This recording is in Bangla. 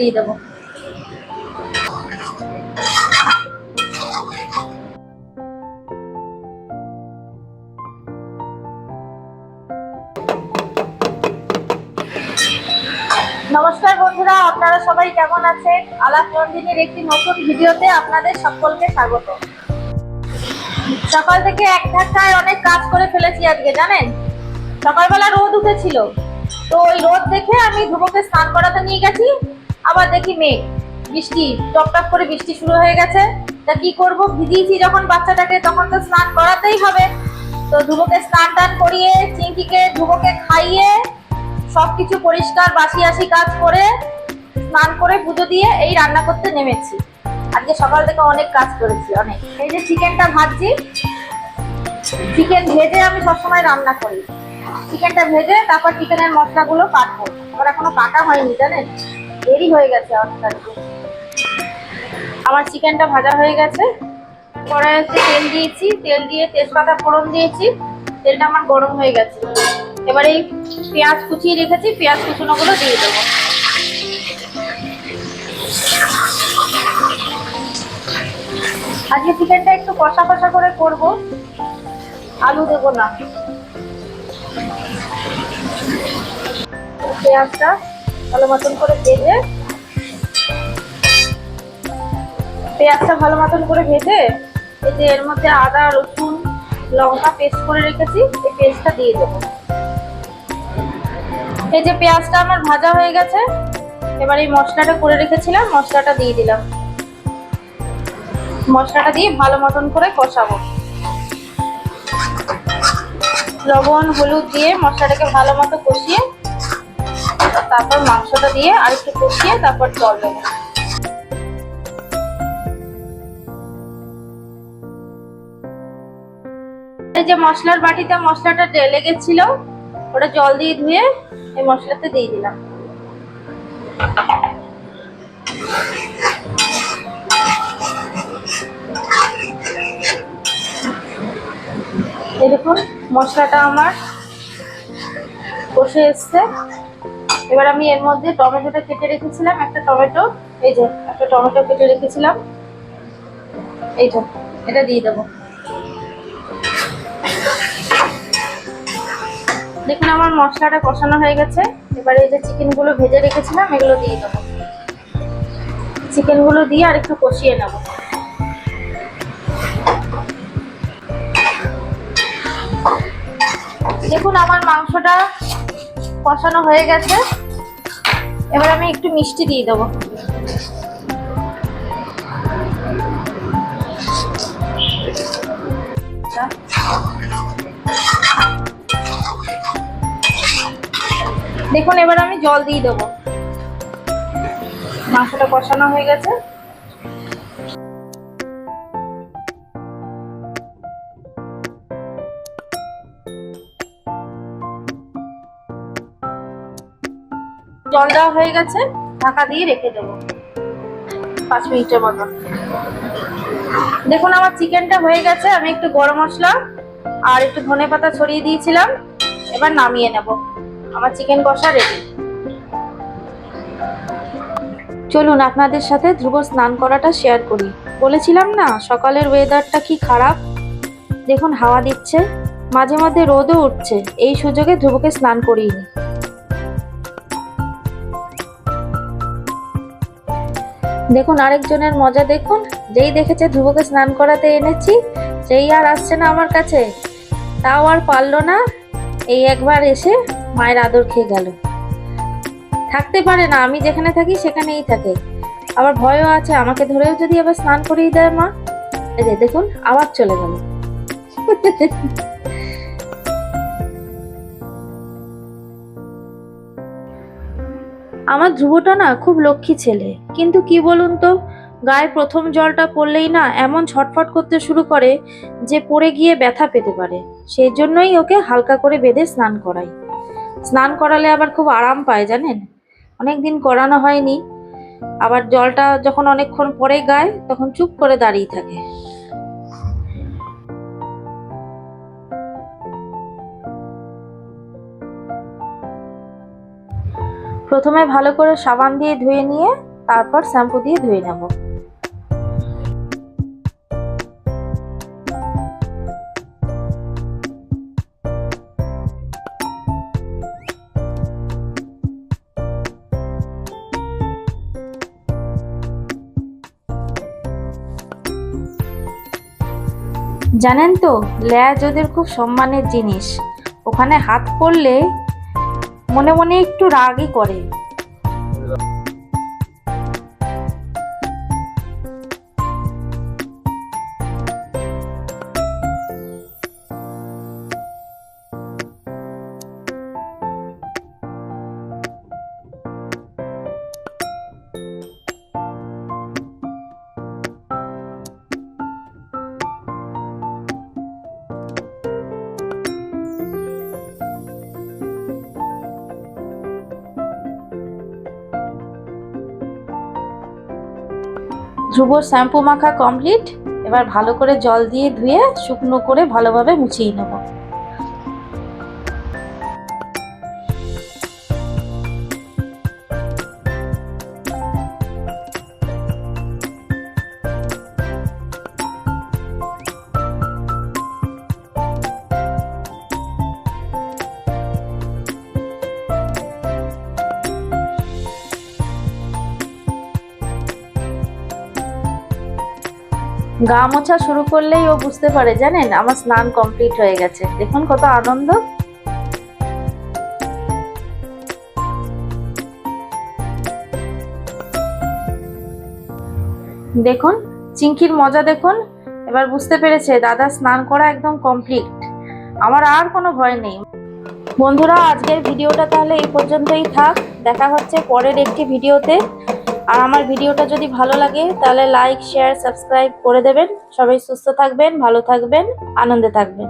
দিয়ে দেবো। নমস্কার বন্ধুরা, আপনারা সবাই কেমন আছেন? আলাপ একটি নতুন ভিডিওতে আপনাদের সকলকে স্বাগত। সকাল থেকে এক ধাক্কায় অনেক কাজ করে ফেলেছি আজকে, জানেন? সকালবেলা রোদ উঠেছিল। তো ওই রোদ দেখে আমি ধ্রুবকে স্নান করাতে নিয়ে গেছি। আবার দেখি মেঘ। বৃষ্টি টপ টপ করে বৃষ্টি শুরু হয়ে গেছে। তা কি করব? ভিজিয়েছি যখন বাচ্চাটাকে, তখন তো স্নান করাতেই হবে। তো ধ্রুবকে স্নান টান করিয়ে চিঙ্কিকে ধ্রুবকে খাইয়ে, সবকিছু পরিষ্কার বাসি আসি কাজ করে, স্নান করে পুজো দিয়ে এই রান্না করতে নেমেছি। আজকে সকাল থেকে অনেক কাজ করেছি, অনেক। এই যে চিকেনটা ভাজছি চিকেন ভেজে আমি সবসময় রান্না করি। চিকেনটা ভেজে তারপর চিকেনের মশলাগুলো কাটবো। আমার এখনও কাটা হয়নি, জানেন? দেরি হয়ে গেছে অনেকটা আমার চিকেনটা ভাজা হয়ে গেছে। কড়াইতে তেল দিয়েছি। তেল দিয়ে তেজপাতা ফোড়ন দিয়েছি। তেলটা আমার গরম হয়ে গেছে। এবার এই পেঁয়াজ কুচিয়ে রেখেছি। পেঁয়াজ কুচুনোগুলো দিয়ে দেবো। আজকে চিকেনটা একটু কষা কষা করে করব। আলু দেবো না। পেঁয়াজটা ভালো মতন করে ভেজে, পেঁয়াজটা ভালো মতন করে ভেজে যে এর মধ্যে আদা, রসুন, লঙ্কা পেস্ট করে রেখেছি, এই পেস্টটা দিয়ে দেবো। এই যে পেঁয়াজটা আমার ভাজা হয়ে গেছে, এবার এই মশলাটা করে রেখেছিলাম, মশলাটা দিয়ে দিলাম। মশলাটা দিয়ে ভালো মতন করে কষাবো। লবণ, হলুদ দিয়ে মশলাটাকে ভালো মতো কষিয়ে তারপর মাংসটা দিয়ে আর একটু কষিয়ে তারপর জল দেবো। যে মশলার বাটিতে মশলাটা লেগে গেছিল ওটা জল দিয়ে ধুয়ে এই মশলাতে দিয়ে দিলাম। দেখুন। মশলাটা আমার কষে এসছে। এবার আমি এর মধ্যে টমেটোটা কেটে রেখেছিলাম, একটা টমেটো, এই যে, একটা টমেটো কেটে রেখেছিলাম। এইটা এটা দিয়ে দেবো। দেখুন, আমার মশলাটা কষানো হয়ে গেছে। এবারে এই যে চিকেনগুলো ভেজে রেখেছিলাম, এগুলো দিয়ে দেবো। চিকেনগুলো দিয়ে আর একটু কষিয়ে নেব। দেখুন আমার মাংসটা কষানো হয়ে গেছে। এবার আমি একটু মিষ্টি দিয়ে দেবো। দেখুন, এবার আমি জল দিয়ে দেবো। মাংসটা কষানো হয়ে গেছে। জল দেওয়া হয়ে গেছে, ঢাকা দিয়ে রেখে দেবো। পাঁচ মিনিটের মতো। দেখুন, আমার চিকেনটা হয়ে গেছে। আমি একটু গরম মশলা আর একটু ধনে পাতা ছড়িয়ে দিয়েছিলাম। এবার নামিয়ে নেব। আমার চিকেন কষা রেডি চলুন, আপনাদের সাথে ধ্রুব স্নান করাটা শেয়ার করি। বলেছিলাম না, সকালের ওয়েদারটা কি খারাপ? দেখুন, হাওয়া দিচ্ছে। মাঝে মাঝে রোদও উঠছে। এই সুযোগে ধ্রুবকে স্নান করিনি দেখুন, আরেকজনের মজা দেখুন। যেই দেখেছে ধ্রুবকে স্নান করাতে এনেছি, সেই আর আসছে না আমার কাছে। তাও আর পারল না। এই একবার এসে মায়ের আদর খেয়ে গেল। থাকতে পারে না, আমি যেখানে থাকি সেখানেই থাকে। আবার ভয়ও আছে, আমাকে ধরেও যদি আবার স্নান করিয়ে দেয় মা। এই দেখুন, আবার চলে গেল। আমার ধ্রুবটা না খুব লক্ষ্মী ছেলে। কিন্তু কি বলুন তো? গায়ে প্রথম জলটা পড়লেই না এমন ছটফট করতে শুরু করে যে পড়ে গিয়ে ব্যথা পেতে পারে। সেই জন্যই ওকে হালকা করে বেঁধে স্নান করাই। স্নান করালে আবার খুব আরাম পায় জানেন? অনেক দিন করানো হয়নি। আবার জলটা যখন অনেকক্ষণ পরে গায়ে, তখন চুপ করে দাঁড়িয়ে থাকে। প্রথমে ভালো করে সাবান দিয়ে ধুয়ে নিয়ে তারপর শ্যাম্পু দিয়ে ধুয়ে নেব। জানেন তো ল্যাজ ওদের খুব সম্মানের জিনিস। ওখানে হাত পড়লে মনে মনে একটু রাগই করে। ধ্রুব শ্যাম্পু মাখা কমপ্লিট এবার ভালো করে জল দিয়ে ধুয়ে শুকনো করে ভালোভাবে মুছিয়ে নেব। গা মোছা শুরু করলেই ও বুঝতে পারে, জানেন? আমার স্নান কমপ্লিট হয়ে গেছে। দেখুন কত আনন্দ। দেখুন চিঙ্কির মজা দেখুন। এবার বুঝতে পেরেছে, দাদা স্নান করা একদম কমপ্লিট আমার আর কোনো ভয় নেই। বন্ধুরা, আজকের ভিডিওটা তাহলে এই পর্যন্তই থাক। দেখা হচ্ছে পরের একটি ভিডিওতে। আর আমার ভিডিওটা যদি ভালো লাগে, তাহলে লাইক শেয়ার সাবস্ক্রাইব করে দেবেন। সবাই সুস্থ থাকবেন, ভালো থাকবেন, আনন্দে থাকবেন।